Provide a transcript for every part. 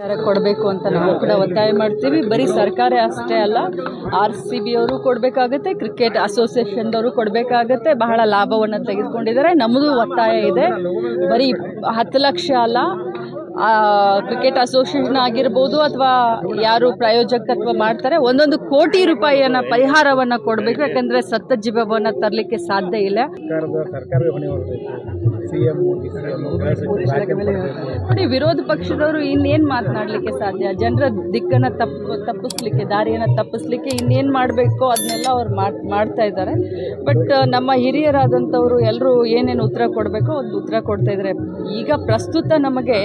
ಕೊಡಬೇಕು ಅಂತ ನಾವು ಕೂಡ ಒತ್ತಾಯ ಮಾಡ್ತೀವಿ. ಬರೀ ಸರ್ಕಾರ ಅಷ್ಟೇ ಅಲ್ಲ ಆರ್ ಸಿ ಬಿ ಅವರು ಕೊಡಬೇಕಾಗತ್ತೆ ಕ್ರಿಕೆಟ್ ಅಸೋಸಿಯೇಷನ್ದವರು ಕೊಡಬೇಕಾಗತ್ತೆ, ಬಹಳ ಲಾಭವನ್ನು ತೆಗೆದುಕೊಂಡಿದ್ದಾರೆ. ನಮ್ಮದು ಒತ್ತಾಯ ಇದೆ. ಬರೀ ಹತ್ತು ಲಕ್ಷ ಅಲ್ಲ ಕ್ರಿಕೆಟ್ ಅಸೋಸಿಯೇಷನ್ ಆಗಿರ್ಬೋದು ಅಥವಾ ಯಾರು ಪ್ರಾಯೋಜಕತ್ವ ಮಾಡ್ತಾರೆ ಒಂದೊಂದು ಕೋಟಿ ರೂಪಾಯಿಯನ್ನ ಪರಿಹಾರವನ್ನ ಕೊಡಬೇಕು ಯಾಕಂದ್ರೆ ಸತ್ತ ಜೀವವನ್ನ ತರಲಿಕ್ಕೆ ಸಾಧ್ಯ ಇಲ್ಲ. ನೋಡಿ ವಿರೋಧ ಪಕ್ಷದವರು ಇನ್ನೇನು ಮಾತನಾಡ್ಲಿಕ್ಕೆ ಸಾಧ್ಯ? ಜನರ ದಿಕ್ಕನ್ನ ತಪ್ಪು ತಪ್ಪಿಸ್ಲಿಕ್ಕೆ ದಾರಿಯನ್ನ ತಪ್ಪಿಸ್ಲಿಕ್ಕೆ ಇನ್ನೇನು ಮಾಡಬೇಕು ಅದನ್ನೆಲ್ಲ ಅವ್ರು ಮಾಡ್ ಮಾಡ್ತಾ ಇದ್ದಾರೆ. ಬಟ್ ನಮ್ಮ ಹಿರಿಯರಾದಂಥವರು ಎಲ್ಲರೂ ಏನೇನು ಉತ್ತರ ಕೊಡಬೇಕು ಅದು ಉತ್ತರ ಕೊಡ್ತಾ ಇದ್ದಾರೆ. ಈಗ ಪ್ರಸ್ತುತ ನಮಗೆ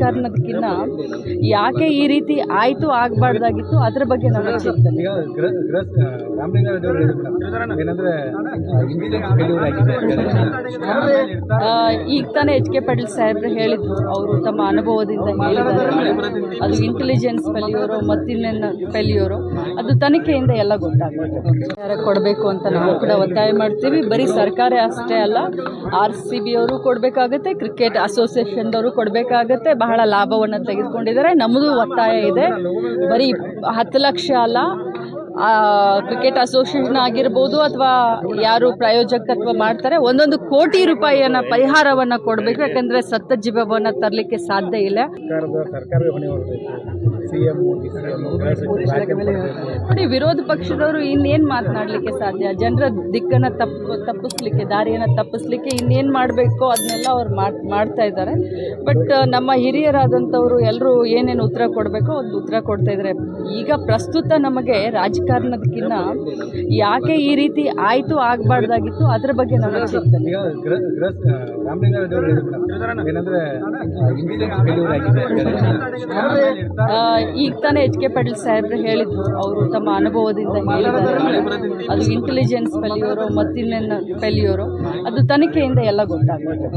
ರಾಜಕಾರಣದಕ್ಕಿಂತ ಯಾಕೆ ಈ ರೀತಿ ಆಯಿತು ಆಗಬಾರ್ದಾಗಿತ್ತು ಅದ್ರ ಬಗ್ಗೆ ನಾವು ಚಿಂತನೆ. ಈಗ ತಾನೇ ಎಚ್ ಕೆ ಪಾಟೀಲ್ ಸಾಹೇಬ್ರು ಹೇಳಿದ್ರು. ಅವರು ತಮ್ಮ ಅನುಭವದಿಂದ ಹೇಳಿದ್ದಾರೆ. ಅದು ಇಂಟೆಲಿಜೆನ್ಸ್ ಫೆಲ್ಯೂರು ಮತ್ತಿನ್ನೇನು ಫೆಲ್ಯೂರು ಅದು ತನಿಖೆಯಿಂದ ಎಲ್ಲ ಗೊತ್ತಾಗುತ್ತೆ ಕೊಡಬೇಕು ಅಂತ ನಾವು ಕೂಡ ಒತ್ತಾಯ ಮಾಡ್ತೀವಿ. ಬರೀ ಸರ್ಕಾರ ಅಷ್ಟೇ ಅಲ್ಲ ಆರ್ ಸಿ ಬಿ ಅವರು ಕೊಡಬೇಕಾಗತ್ತೆ ಕ್ರಿಕೆಟ್ ಅಸೋಸಿಯೇಷನ್ದವರು ಕೊಡಬೇಕಾಗತ್ತೆ ಬಹಳ ಲಾಭವನ್ನು ತೆಗೆದುಕೊಂಡಿದ್ದಾರೆ. ನಮ್ಮದು ಒತ್ತಾಯ ಇದೆ. ಬರೀ ಹತ್ತು ಲಕ್ಷ ಅಲ್ಲ ಕ್ರಿಕೆಟ್ ಅಸೋಸಿಯೇಷನ್ ಆಗಿರ್ಬೋದು ಅಥವಾ ಯಾರು ಪ್ರಾಯೋಜಕತ್ವ ಮಾಡ್ತಾರೆ ಒಂದೊಂದು ಕೋಟಿ ರೂಪಾಯಿಯನ್ನ ಪರಿಹಾರವನ್ನ ಕೊಡಬೇಕು ಯಾಕಂದ್ರೆ ಸತ್ತ ಜೀವವನ್ನ ತರಲಿಕ್ಕೆ ಸಾಧ್ಯ ಇಲ್ಲ. ನೋಡಿ ವಿರೋಧ ಪಕ್ಷದವರು ಇನ್ನೇನು ಮಾತನಾಡಲಿಕ್ಕೆ ಸಾಧ್ಯ? ಜನರ ದಿಕ್ಕನ್ನ ತಪ್ಪು ತಪ್ಪಿಸ್ಲಿಕ್ಕೆ ದಾರಿಯನ್ನ ತಪ್ಪಿಸ್ಲಿಕ್ಕೆ ಇನ್ನೇನು ಮಾಡಬೇಕೋ ಅದನ್ನೆಲ್ಲ ಅವ್ರು ಮಾಡ್ ಮಾಡ್ತಾ ಇದ್ದಾರೆ. ಬಟ್ ನಮ್ಮ ಹಿರಿಯರಾದಂಥವರು ಎಲ್ಲರೂ ಏನೇನು ಉತ್ತರ ಕೊಡಬೇಕೋ ಒಂದು ಉತ್ತರ ಕೊಡ್ತಾ ಇದ್ದಾರೆ ಈಗ ಪ್ರಸ್ತುತ ನಮಗೆ ರಾಜಕಾರಣದಕ್ಕಿಂತ ಯಾಕೆ ಈ ರೀತಿ ಆಯಿತು ಆಗಬಾರ್ದಾಗಿತ್ತು? ಅದ್ರ ಬಗ್ಗೆ ನಾನು ಈಗ ತಾನೇ ಎಚ್ ಕೆ ಪಾಟೀಲ್ ಸಾಹೇಬ್ರು ಹೇಳಿದ್ರು. ಅವರು ತಮ್ಮ ಅನುಭವದಿಂದ ಹೇಳಿದ್ದಾರೆ. ಅದು ಇಂಟೆಲಿಜೆನ್ಸ್ ಕಲಿಯೋರು ಮತ್ತಿನ್ನೇನು ಕಲಿಯೋರು ಅದು ತನಿಖೆಯಿಂದ ಎಲ್ಲ ಗೊತ್ತಾಗುತ್ತೆ